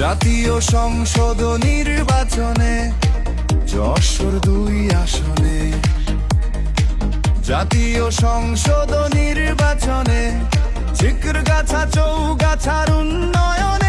জাতীয় সংসদ নির্বাচনে যশোর দুই আসনে। জাতীয় সংসদ নির্বাচনে চিকরগাছা চৌগাছার উন্নয়নে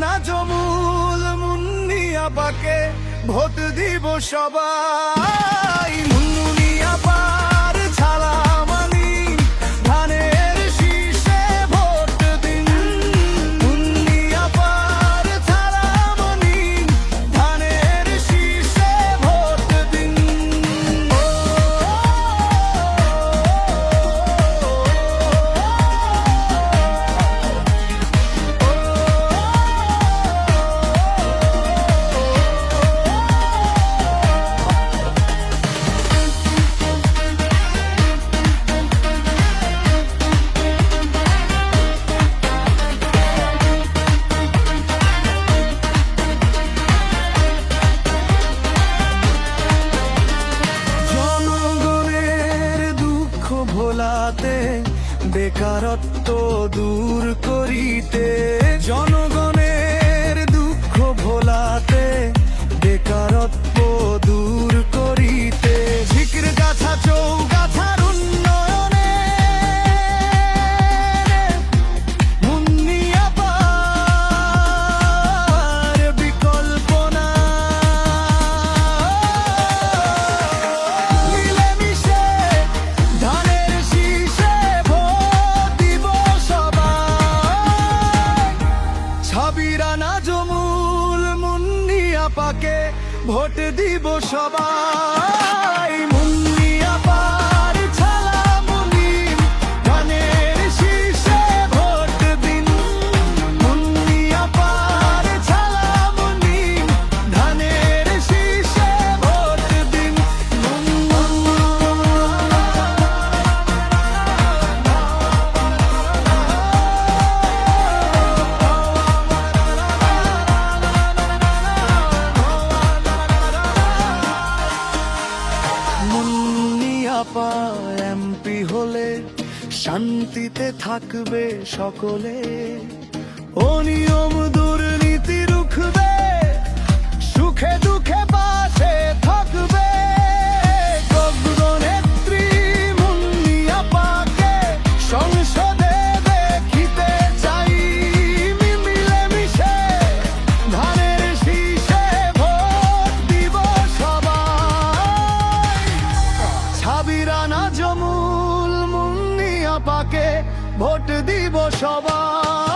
ছাবিরা মুন্নি আপাকে ভোট দিব সবাই। বেকারত্ব দূর করিতে জনগণের ভোট দিব সবাই মুন্নিয়াপা এমপি হলে শান্তিতে থাকবে সকলে। অনিয়ম পাকে ভোট দিব সবাই